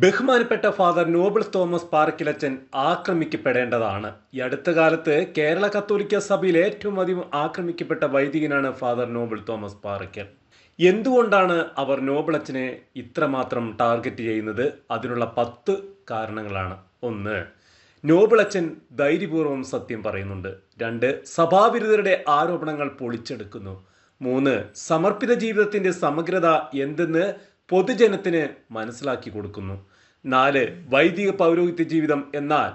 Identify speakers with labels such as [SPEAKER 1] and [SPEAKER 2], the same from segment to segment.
[SPEAKER 1] ബഹുമാനപ്പെട്ട father Noble Thomas പാറക്കിലച്ചൻ ആക്രമിക്കപ്പെടേണ്ടതാണ്. ഈ അടുത്ത കാലത്ത് കേരള കത്തോലിക്ക സഭയിൽ ഏറ്റവും അധികം ആക്രമിക്കപ്പെട്ട വൈദികനാണ് ഫാദർ നോബിൾ തോമസ് പാറയ്ക്കൽ എന്തുകൊണ്ടാണ് അവർ നോബിളച്ചനെ ഇത്രമാത്രം ടാർഗറ്റ് ചെയ്യുന്നത്? അതിനുള്ള പത്ത് കാരണങ്ങളാണ്. ഒന്ന് നോബിളച്ചൻ ധൈര്യപൂർവം സത്യം പറയുന്നുണ്ട്. രണ്ട് സഭാവിരുദ്ധരുടെ ആരോപണങ്ങൾ പൊളിച്ചെടുക്കുന്നു. മൂന്ന് സമർപ്പിത ജീവിതത്തിന്റെ സമഗ്രത എന്തെന്ന് പൊതുജനത്തിന് മനസ്സിലാക്കി കൊടുക്കുന്നു. നാല് വൈദിക പൗരോഹിത്യ ജീവിതം എന്നാൽ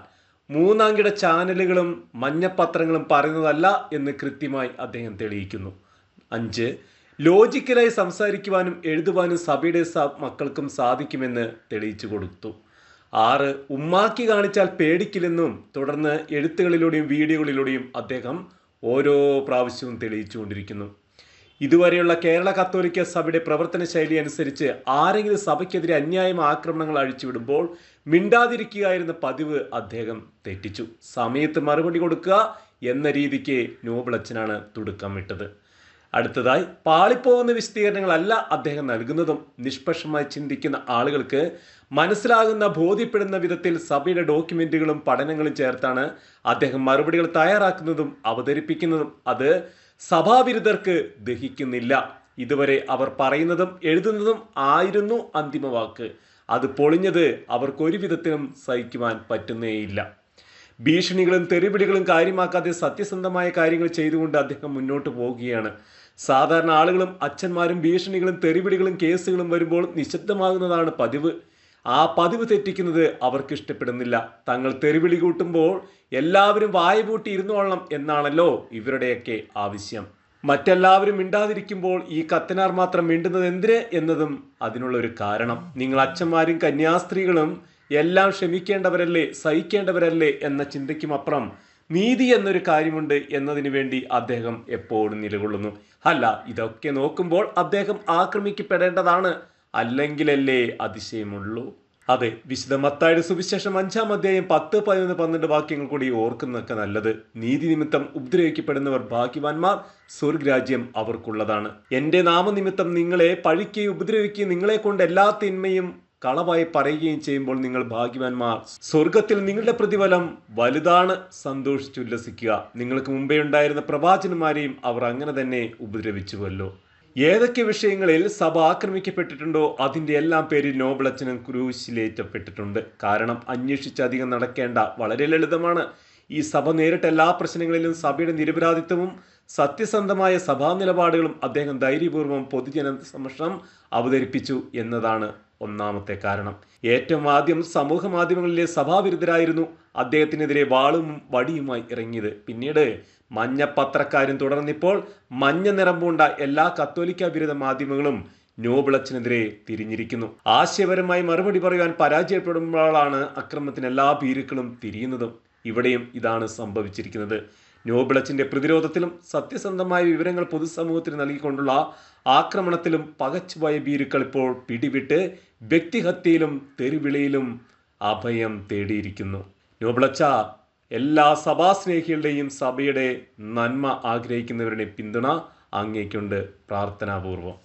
[SPEAKER 1] മൂന്നാംകിട ചാനലുകളും മഞ്ഞപ്പത്രങ്ങളും പറയുന്നതല്ല എന്ന് കൃത്യമായി അദ്ദേഹം തെളിയിക്കുന്നു. അഞ്ച് ലോജിക്കലായി സംസാരിക്കുവാനും എഴുതുവാനും സഭയുടെ മക്കൾക്കും സാധിക്കുമെന്ന് തെളിയിച്ചു കൊടുത്തു. ആറ് ഉമ്മാക്കി കാണിച്ചാൽ പേടിക്കില്ലെന്നും തുടർന്ന് എഴുത്തുകളിലൂടെയും വീഡിയോകളിലൂടെയും അദ്ദേഹം ഓരോ പ്രാവശ്യവും തെളിയിച്ചുകൊണ്ടിരിക്കുന്നു. ഇതുവരെയുള്ള കേരള കത്തോലിക്ക സഭയുടെ പ്രവർത്തന ശൈലി അനുസരിച്ച് ആരെങ്കിലും സഭയ്ക്കെതിരെ അന്യായം ആക്രമണങ്ങൾ അഴിച്ചുവിടുമ്പോൾ മിണ്ടാതിരിക്കുകയായിരുന്ന പതിവ് അദ്ദേഹം തെറ്റിച്ചു. സമയത്ത് മറുപടി കൊടുക്കുക എന്ന രീതിക്ക് നോബിളച്ചനാണ് തുടക്കം വിട്ടത് അടുത്തതായി പാളിപ്പോകുന്ന വിശദീകരണങ്ങളല്ല അദ്ദേഹം നൽകുന്നതും. നിഷ്പക്ഷമായി ചിന്തിക്കുന്ന ആളുകൾക്ക് മനസ്സിലാകുന്ന ബോധ്യപ്പെടുന്ന വിധത്തിൽ സഭയുടെ ഡോക്യുമെന്റുകളും പഠനങ്ങളും ചേർത്താണ് അദ്ദേഹം മറുപടികൾ തയ്യാറാക്കുന്നതും അവതരിപ്പിക്കുന്നതും. അത് സഭാവിരുദ്ധർക്ക് ദഹിക്കുന്നില്ല. ഇതുവരെ അവർ പറയുന്നതും എഴുതുന്നതും ആയിരുന്നു അന്തിമ വാക്ക്. അത് പൊളിഞ്ഞത് അവർക്കൊരു വിധത്തിനും സഹിക്കുവാൻ പറ്റുന്നേയില്ല. ഭീഷണികളും തെറിവിളികളും കാര്യമാക്കാതെ സത്യസന്ധമായ കാര്യങ്ങൾ ചെയ്തുകൊണ്ട് അദ്ദേഹം മുന്നോട്ട് പോവുകയാണ്. സാധാരണ ആളുകളും അച്ഛന്മാരും ഭീഷണികളും തെറിവിളികളും കേസുകളും വരുമ്പോൾ നിശബ്ദമാകുന്നതാണ് പതിവ്. ആ പതിവ് തെറ്റിക്കുന്നത് അവർക്ക് ഇഷ്ടപ്പെടുന്നില്ല തങ്ങൾ തെരുവിളി കൂട്ടുമ്പോൾ എല്ലാവരും വായ പൂട്ടി ഇരുന്നോളണം എന്നാണല്ലോ ഇവരുടെയൊക്കെ ആവശ്യം. മറ്റെല്ലാവരും മിണ്ടാതിരിക്കുമ്പോൾ ഈ കത്തനാർ മാത്രം മിണ്ടുന്നത് എന്തിന് എന്നതും അതിനുള്ള ഒരു കാരണം. നിങ്ങൾ അച്ഛന്മാരും കന്യാസ്ത്രീകളും എല്ലാം ക്ഷമിക്കേണ്ടവരല്ലേ സഹിക്കേണ്ടവരല്ലേ എന്ന ചിന്തയ്ക്കും അപ്പുറം നീതി എന്നൊരു കാര്യമുണ്ട് എന്നതിനു വേണ്ടി അദ്ദേഹം എപ്പോഴും നിലകൊള്ളുന്നു. അല്ല ഇതൊക്കെ നോക്കുമ്പോൾ അദ്ദേഹം ആക്രമിക്കപ്പെടേണ്ടതാണ്. അല്ലെങ്കിലല്ലേ അതിശയമുള്ളൂ? അതെ വിശുദ്ധ മത്തായുടെ സുവിശേഷം അഞ്ചാം അധ്യായം പത്ത് പതിനൊന്ന് പന്ത്രണ്ട് വാക്യങ്ങൾ കൂടി ഓർക്കുന്നതൊക്കെ നല്ലത്. നീതി നിമിത്തം ഉപദ്രവിക്കപ്പെടുന്നവർ ഭാഗ്യവാന്മാർ സ്വർഗരാജ്യം അവർക്കുള്ളതാണ്. എന്റെ നാമനിമിത്തം നിങ്ങളെ പഴിക്കുകയും ഉപദ്രവിക്കുകയും നിങ്ങളെ കൊണ്ട് എല്ലാ തിന്മയും കളവായി പറയുകയും ചെയ്യുമ്പോൾ നിങ്ങൾ ഭാഗ്യവാന്മാർ. സ്വർഗത്തിൽ നിങ്ങളുടെ പ്രതിഫലം വലുതാണ് സന്തോഷിച്ചുല്ലസിക്കുക നിങ്ങൾക്ക് മുമ്പേ ഉണ്ടായിരുന്ന പ്രവാചകന്മാരെയും അവർ അങ്ങനെ തന്നെ ഉപദ്രവിച്ചുവല്ലോ. ഏതൊക്കെ വിഷയങ്ങളിൽ സഭ ആക്രമിക്കപ്പെട്ടിട്ടുണ്ടോ അതിന്റെ എല്ലാം പേരിൽ നോബിളച്ചനും ക്രൂശിലേറ്റപ്പെട്ടിട്ടുണ്ട്. കാരണം അന്വേഷിച്ചധികം നടക്കേണ്ട വളരെ ലളിതമാണ്. ഈ സഭ നേരിട്ട എല്ലാ പ്രശ്നങ്ങളിലും സഭയുടെ നിരപരാധിത്വവും സത്യസന്ധമായ സഭാ നിലപാടുകളും അദ്ദേഹം ധൈര്യപൂർവം പൊതുജന സമക്ഷം അവതരിപ്പിച്ചു എന്നതാണ് ഒന്നാമത്തെ കാരണം. ഏറ്റവും ആദ്യം സമൂഹ മാധ്യമങ്ങളിലെ സഭാവിരുദ്ധരായിരുന്നു അദ്ദേഹത്തിനെതിരെ വാളും വടിയുമായി ഇറങ്ങിയത്. പിന്നീട് മഞ്ഞ പത്രക്കാരും തുടർന്നിപ്പോൾ മഞ്ഞ നിറം എല്ലാ കത്തോലിക്ക വിരുദ്ധ മാധ്യമങ്ങളും നോബിളച്ചനെതിരെ തിരിഞ്ഞിരിക്കുന്നു. ആശയപരമായി മറുപടി പറയാൻ പരാജയപ്പെടുമ്പോഴാണ് അക്രമത്തിന് എല്ലാ ഭീരുക്കളും തിരിയുന്നതും. ഇവിടെയും ഇതാണ് സംഭവിച്ചിരിക്കുന്നത്. നോബിളച്ചിന്റെ പ്രതിരോധത്തിലും സത്യസന്ധമായ വിവരങ്ങൾ പൊതുസമൂഹത്തിന് നൽകിക്കൊണ്ടുള്ള ആക്രമണത്തിലും പകച്ചുപോയ ഭീരുക്കൾ ഇപ്പോൾ പിടിവിട്ട് വ്യക്തിഹത്യയിലും തെരുവിളിയിലും അഭയം തേടിയിരിക്കുന്നു. നോബിളച്ച എല്ലാ സഭാസ്നേഹികളുടെയും സഭയുടെ നന്മ ആഗ്രഹിക്കുന്നവരുടെ പിന്തുണ അങ്ങേക്കുണ്ട് പ്രാർത്ഥനാപൂർവം.